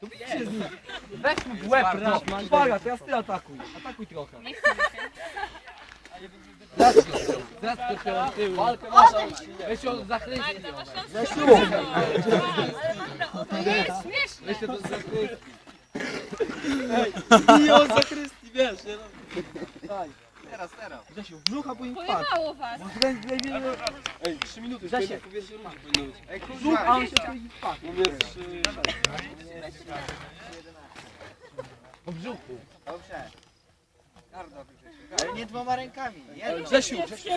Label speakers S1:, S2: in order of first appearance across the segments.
S1: To bijcie z nim. Weź mu w łeb, raz. Uwaga, teraz ty atakuj. Atakuj trochę. Zaskocz ją od tyłu. Walkę masz, weź ją za chrysti. Zesiu! Weź ją do zakrystii.
S2: I on za Chrysti, wiesz, nie?
S3: Teraz, teraz.
S1: Zesiu, w brzucha powinien wpaść.
S4: Pojebało was.
S2: Ej, 3 minuty, już
S1: się.
S2: powiem, pierwszy ruch powinno być.
S3: Ej,
S1: Brzuch, a on się powinien wpaść.
S2: U mnie jest 3...
S1: Po brzuchu.
S3: dobrze. Gardło wykrycie. Ale nie dwoma rękami. Jedną,
S2: Grzesiu, Grzesiu,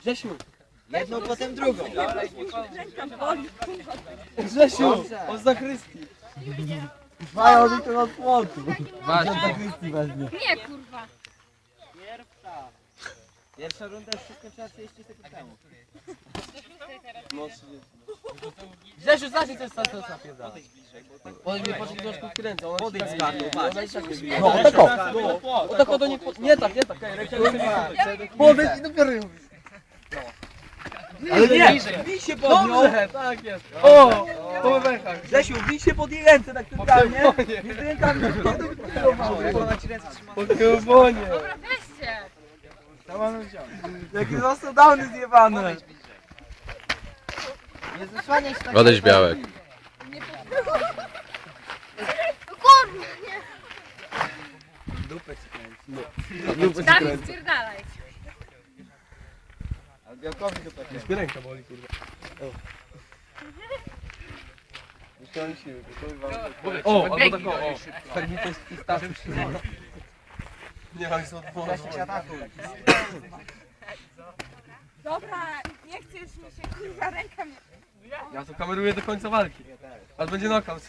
S1: Grzesiu,
S3: jedną potem drugą.
S2: Grzesiu,
S3: Dobrze.
S2: on za Chrysti.
S1: mają mi to od płotu. Weźmie.
S4: Nie kurwa.
S3: Pierwsza runda już się skończyła 30 sekund temu.
S2: No 30.
S1: Grzesiu, zacznij coś coś napierdalać.
S2: On mnie poszedł troszkę ona
S1: Podejdź z kartą,
S2: nie- ona i tak jest
S1: No, o.
S2: No, o tak o do nie... po- Nie tak, nie tak,
S1: Podejdź i dopiero ją Ale nie, bij się pod nią.
S2: Dobrze, tak jest.
S1: O,
S2: Po węchach.
S1: Grzesiu, bij się pod jej ręce tak.
S2: Spokojnie.
S1: Między rękami
S3: trzyma.
S2: Po kiełbonie.
S4: Dobra, weźcie.
S3: To.
S1: Jakie został downy zjebane.
S3: Nie zasłaniaj się tak.
S5: Odejdź białek.
S4: Kurwa, nie.
S2: Dupę ci kręci.
S4: Dawid, spierdalaj.
S3: Ale białkowi dupę kręci.
S2: Już mnie ręka boli, kurwa. O. Jeszcze mam siły, kurwa. O, albo tak o, o.
S1: Tak mi to jest pistaszy
S2: Nie, ale są dwoma.
S3: Grzesiu się atakuj.
S6: Dobra, nie chcesz mi się kurwa ręka mi...
S2: Ja to kameruję do końca walki. Ale będzie knockout.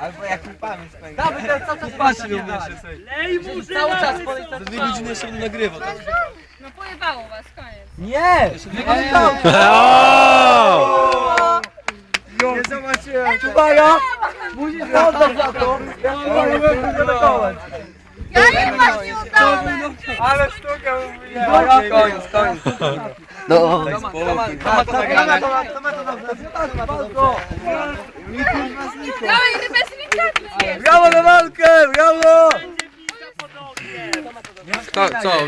S3: Albo jak łupami spędzi.
S1: Dawid teraz cały czas
S2: patrzcie na mnie jeszcze sobie.
S1: Cały czas podejdź
S2: Za dwie godziny jeszcze będę nagrywał. Tak?
S4: No pojebało was, koniec.
S1: Nie!
S2: dwie
S3: Nie zobaczyłem.
S1: Uwaga! Musisz się oddać za to! Ja stoję, będę zaatakować.
S4: Ja nie właśnie udałem.
S1: Ale sztukę mówiłem! Koniec, koniec.
S2: No,
S1: Kto ma to nagrane? Kto ma to nagrane?
S4: Dawaj, reprezentanty jest.
S1: Brawo na walkę! Brawo!
S5: Kto, co?